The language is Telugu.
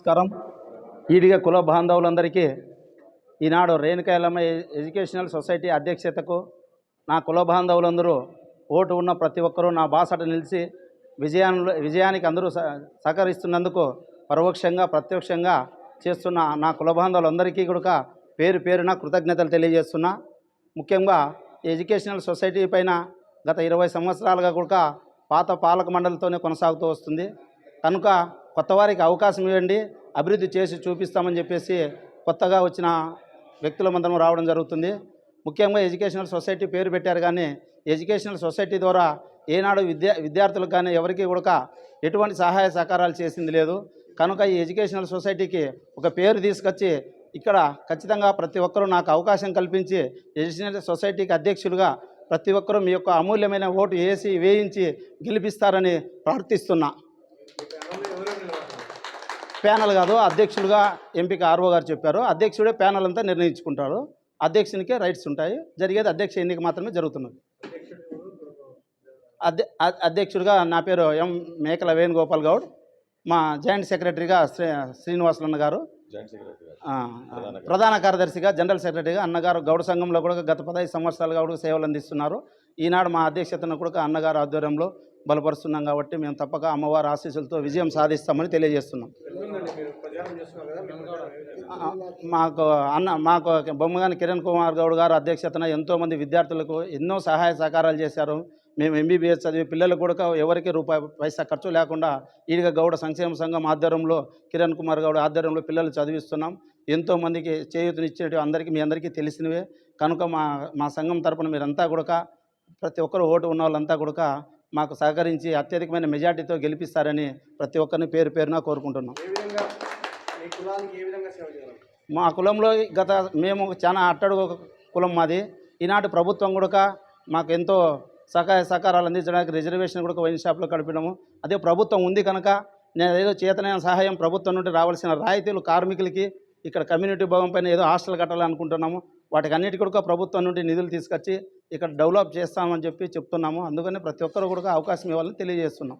నమస్కారం. ఈడిగా కుల బాంధవులందరికీ ఈనాడు రేణుకాయలమ్మ ఎడ్యుకేషనల్ సొసైటీ అధ్యక్షతకు నా కుల బాంధవులందరూ ఓటు ఉన్న ప్రతి ఒక్కరూ నా బాసట నిలిచి విజయాన్ని విజయానికి అందరూ సహ- సహకరిస్తున్నందుకు పరోక్షంగా ప్రత్యక్షంగా చేస్తున్న నా కుల బాంధవులందరికీ కూడా పేరు పేరున కృతజ్ఞతలు తెలియజేస్తున్నా. ముఖ్యంగా ఈ ఎడ్యుకేషనల్ సొసైటీ పైన గత ఇరవై సంవత్సరాలుగా కూడా పాత పాలక మండలితోనే కొనసాగుతూ వస్తుంది. కనుక కొత్త వారికి అవకాశం ఇవ్వండి. అభివృద్ధి చేసి చూపిస్తామని చెప్పేసి కొత్తగా వచ్చిన వ్యక్తుల మందరం రావడం జరుగుతుంది. ముఖ్యంగా ఎడ్యుకేషనల్ సొసైటీ పేరు పెట్టారు కానీ ఎడ్యుకేషనల్ సొసైటీ ద్వారా ఏనాడు విద్యా విద్యార్థులకు కానీ ఎవరికి కూడా ఎటువంటి సహాయ సహకారాలు చేసింది లేదు. కనుక ఈ ఎడ్యుకేషనల్ సొసైటీకి ఒక పేరు తీసుకొచ్చి ఇక్కడ ఖచ్చితంగా ప్రతి ఒక్కరూ నాకు అవకాశం కల్పించి ఎడ్యుకేషనల్ సొసైటీకి అధ్యక్షులుగా ప్రతి ఒక్కరూ మీ యొక్క అమూల్యమైన ఓటు వేసి వేయించి గెలిపిస్తారని ప్రార్థిస్తున్నా. ప్యానల్ కాదు అధ్యక్షులుగా ఎంపిక ఆర్ఓ గారు చెప్పారు. అధ్యక్షుడే ప్యానల్ అంతా నిర్ణయించుకుంటారు అధ్యక్షునికే రైట్స్ ఉంటాయి. జరిగేది అధ్యక్ష ఎన్నిక మాత్రమే జరుగుతున్నది. అధ్య అధ్యక్షుడిగా నా పేరు ఎం మేకల వేణుగోపాల్ గౌడ్. మా జాయింట్ సెక్రటరీగా శ్రీ శ్రీనివాసులన్న గారు. ప్రధాన కార్యదర్శిగా జనరల్ సెక్రటరీగా అన్నగారు గౌడ సంఘంలో కూడా గత పదహైదు సంవత్సరాలుగా కూడా సేవలు అందిస్తున్నారు. ఈనాడు మా అధ్యక్షతను కూడా అన్నగారు ఆధ్వర్యంలో బలపరుస్తున్నాం కాబట్టి మేము తప్పక అమ్మవారి ఆశీస్సులతో విజయం సాధిస్తామని తెలియజేస్తున్నాం. మాకు అన్న మాకు బొమ్మగాని కిరణ్ కుమార్ గౌడ్ గారు అధ్యక్షతన ఎంతోమంది విద్యార్థులకు ఎన్నో సహాయ సహకారాలు చేశారు. మేము ఎంబీబీఎస్ చదివి పిల్లలకు కూడా ఎవరికి రూపాయి పైసా ఖర్చు లేకుండా ఈడిగ గౌడ సంక్షేమ సంఘం ఆధ్వర్యంలో కిరణ్ కుమార్ గౌడ్ ఆధ్వర్యంలో పిల్లలు చదివిస్తున్నాం. ఎంతోమందికి చేయూతనిచ్చేటివి అందరికీ మీ అందరికీ తెలిసినవే. కనుక మా మా సంఘం తరపున మీరంతా కూడా ప్రతి ఒక్కరు ఓటు ఉన్న వాళ్ళంతా కూడా మాకు సహకరించి అత్యధికమైన మెజార్టీతో గెలిపిస్తారని ప్రతి ఒక్కరిని పేరు పేరున కోరుకుంటున్నాం. మీ కులంలో గత మేము చాలా అట్టడుగు కులం మాది. ఈనాటి ప్రభుత్వం కూడా మాకు ఎంతో సహాయ సహకారాలు అందించడానికి రిజర్వేషన్ కూడా వైన్ షాప్లో గడిపినాము అదే ప్రభుత్వం ఉంది కనుక నేను ఏదో చేతనైన సహాయం ప్రభుత్వం నుండి రావాల్సిన రాయితీలు కార్మికులకి ఇక్కడ కమ్యూనిటీ భవన్ పైన ఏదో హాస్టల్ కట్టాలనుకుంటున్నాము. వాటికి అన్నిటికీ కూడా ప్రభుత్వం నుండి నిధులు తీసుకొచ్చి ఇక్కడ డెవలప్ చేస్తామని చెప్పి చెప్తున్నాము. అందుకని ప్రతి ఒక్కరు కూడా అవకాశం ఇవ్వాలని తెలియజేస్తున్నాం.